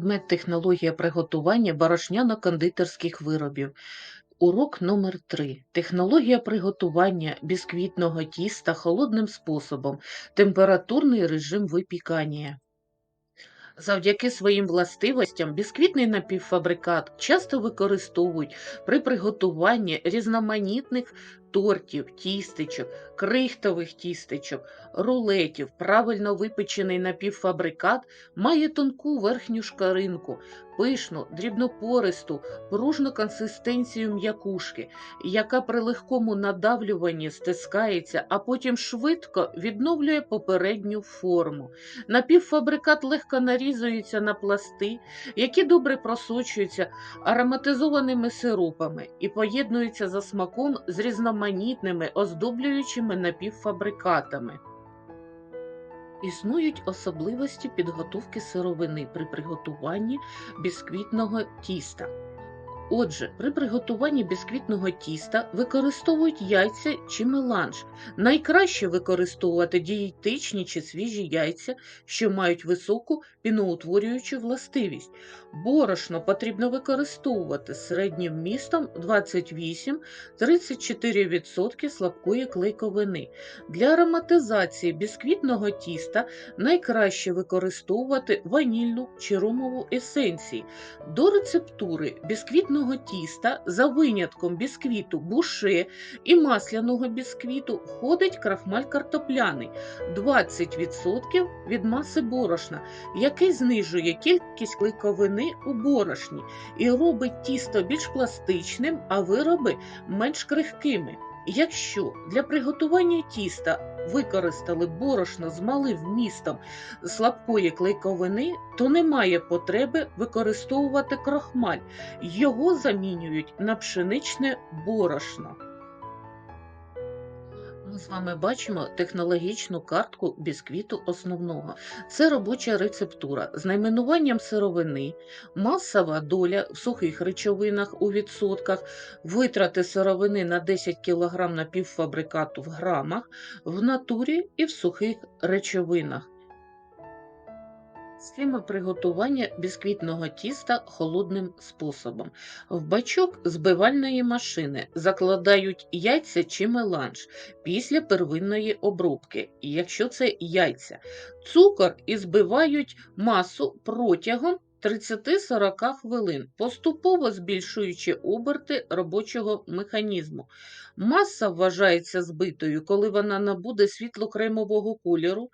Предмет технологія приготування борошняно-кондитерських виробів. Урок номер 3 Технологія приготування бісквітного тіста холодним способом. Температурний режим випікання. Завдяки своїм властивостям бісквітний напівфабрикат часто використовують при приготуванні різноманітних тортів, тістечок, крихтових тістечок, рулетів. Правильно випечений напівфабрикат має тонку верхню шкаринку, пишну, дрібнопористу, пружну консистенцію м'якушки, яка при легкому надавлюванні стискається, а потім швидко відновлює попередню форму. Напівфабрикат легко нарізується на пласти, які добре просочуються ароматизованими сиропами і поєднуються за смаком з різноманітними оздоблюючими напівфабрикатами. Існують особливості підготовки сировини при приготуванні бісквітного тіста. Отже, при приготуванні бісквітного тіста використовують яйця чи меланж. Найкраще використовувати дієтичні чи свіжі яйця, що мають високу піноутворюючу властивість. Борошно потрібно використовувати середнім вмістом 28-34% слабкої клейковини. Для ароматизації бісквітного тіста найкраще використовувати ванільну чи ромову есенції. До рецептури бісквітного тіста за винятком бісквіту буше і масляного бісквіту входить крахмаль картопляний 20% від маси борошна, який знижує кількість клейковини у борошні і робить тісто більш пластичним, а вироби менш крихкими. Якщо для приготування тіста використали борошно з малим вмістом слабкої клейковини, то немає потреби використовувати крохмаль. Його замінюють на пшеничне борошно. З вами бачимо технологічну картку бісквіту основного. Це робоча рецептура з найменуванням сировини, масова доля в сухих речовинах у відсотках, витрати сировини на 10 кг напівфабрикату в грамах, в натурі і в сухих речовинах. Схема приготування бісквітного тіста холодним способом. В бачок збивальної машини закладають яйця чи меланж після первинної обробки, якщо це яйця. Цукор і збивають масу протягом 30-40 хвилин, поступово збільшуючи оберти робочого механізму. Маса вважається збитою, коли вона набуде світло-кремового кольору,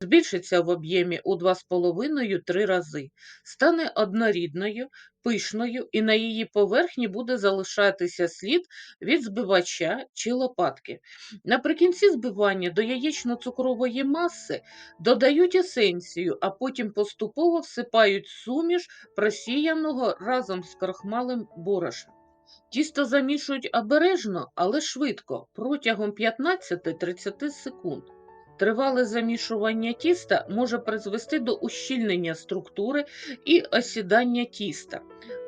збільшиться в об'ємі у 2,5-3 рази, стане однорідною, пишною і на її поверхні буде залишатися слід від збивача чи лопатки. Наприкінці збивання до яєчно-цукрової маси додають есенцію, а потім поступово всипають суміш просіяного разом з крохмалем борошна. Тісто замішують обережно, але швидко, протягом 15-30 секунд. Тривале замішування тіста може призвести до ущільнення структури і осідання тіста.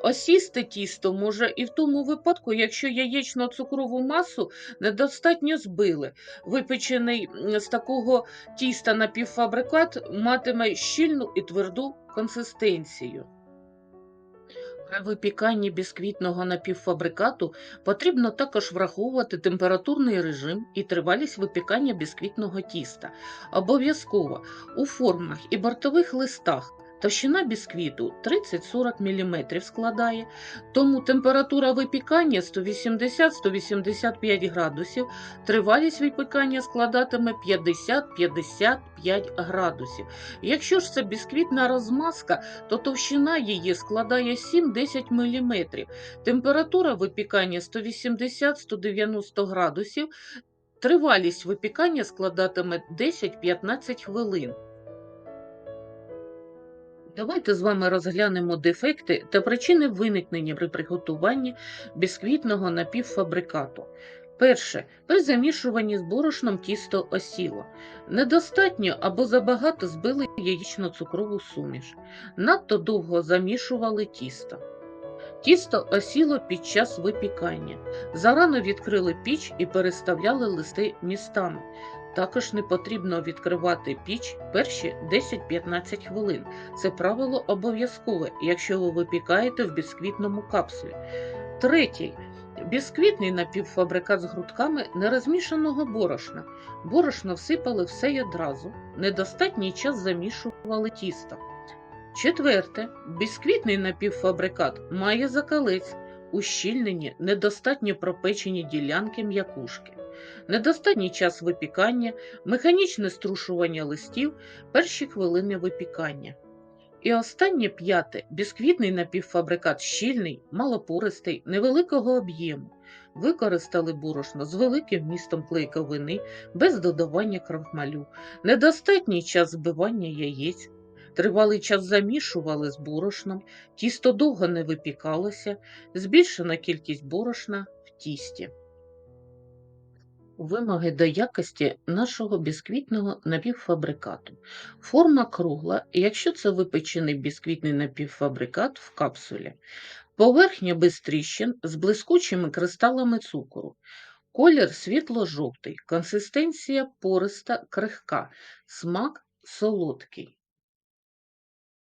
Осісти тісто може і в тому випадку, якщо яєчно-цукрову масу недостатньо збили. Випечений з такого тіста напівфабрикат матиме щільну і тверду консистенцію. При випіканні бісквітного напівфабрикату потрібно також враховувати температурний режим і тривалість випікання бісквітного тіста. Обов'язково у формах і бортових листах товщина бісквіту 30-40 мм складає, тому температура випікання 180-185 градусів, тривалість випікання складатиме 50-55 градусів. Якщо ж це бісквітна розмазка, то товщина її складає 7-10 мм. Температура випікання 180-190 градусів. Тривалість випікання складатиме 10-15 хвилин. Давайте з вами розглянемо дефекти та причини виникнення при приготуванні бісквітного напівфабрикату. Перше. При замішуванні з борошном тісто осіло. Недостатньо або забагато збили яєчно-цукрову суміш. Надто довго замішували тісто. Тісто осіло під час випікання. Зарано відкрили піч і переставляли листи містами. Також не потрібно відкривати піч перші 10-15 хвилин. Це правило обов'язкове, якщо ви випікаєте в бісквітному капсулі. Третій. Бісквітний напівфабрикат з грудками нерозмішаного борошна. Борошно всипали все й одразу. Недостатній час замішували тісто. Четверте. Бісквітний напівфабрикат має закалець, ущільнені, недостатньо пропечені ділянки м'якушки. Недостатній час випікання, механічне струшування листів, перші хвилини випікання. І останнє п'яте бісквітний напівфабрикат щільний, малопористий, невеликого об'єму. Використали борошно з великим вмістом клейковини, без додавання крахмалю, недостатній час збивання яєць, тривалий час замішували з борошном, тісто довго не випікалося, збільшена кількість борошна в тісті. Вимоги до якості нашого бісквітного напівфабрикату. Форма кругла, якщо це випечений бісквітний напівфабрикат в капсулі. Поверхня без тріщин з блискучими кристалами цукру. Колір світло-жовтий, консистенція пориста, крихка, смак солодкий.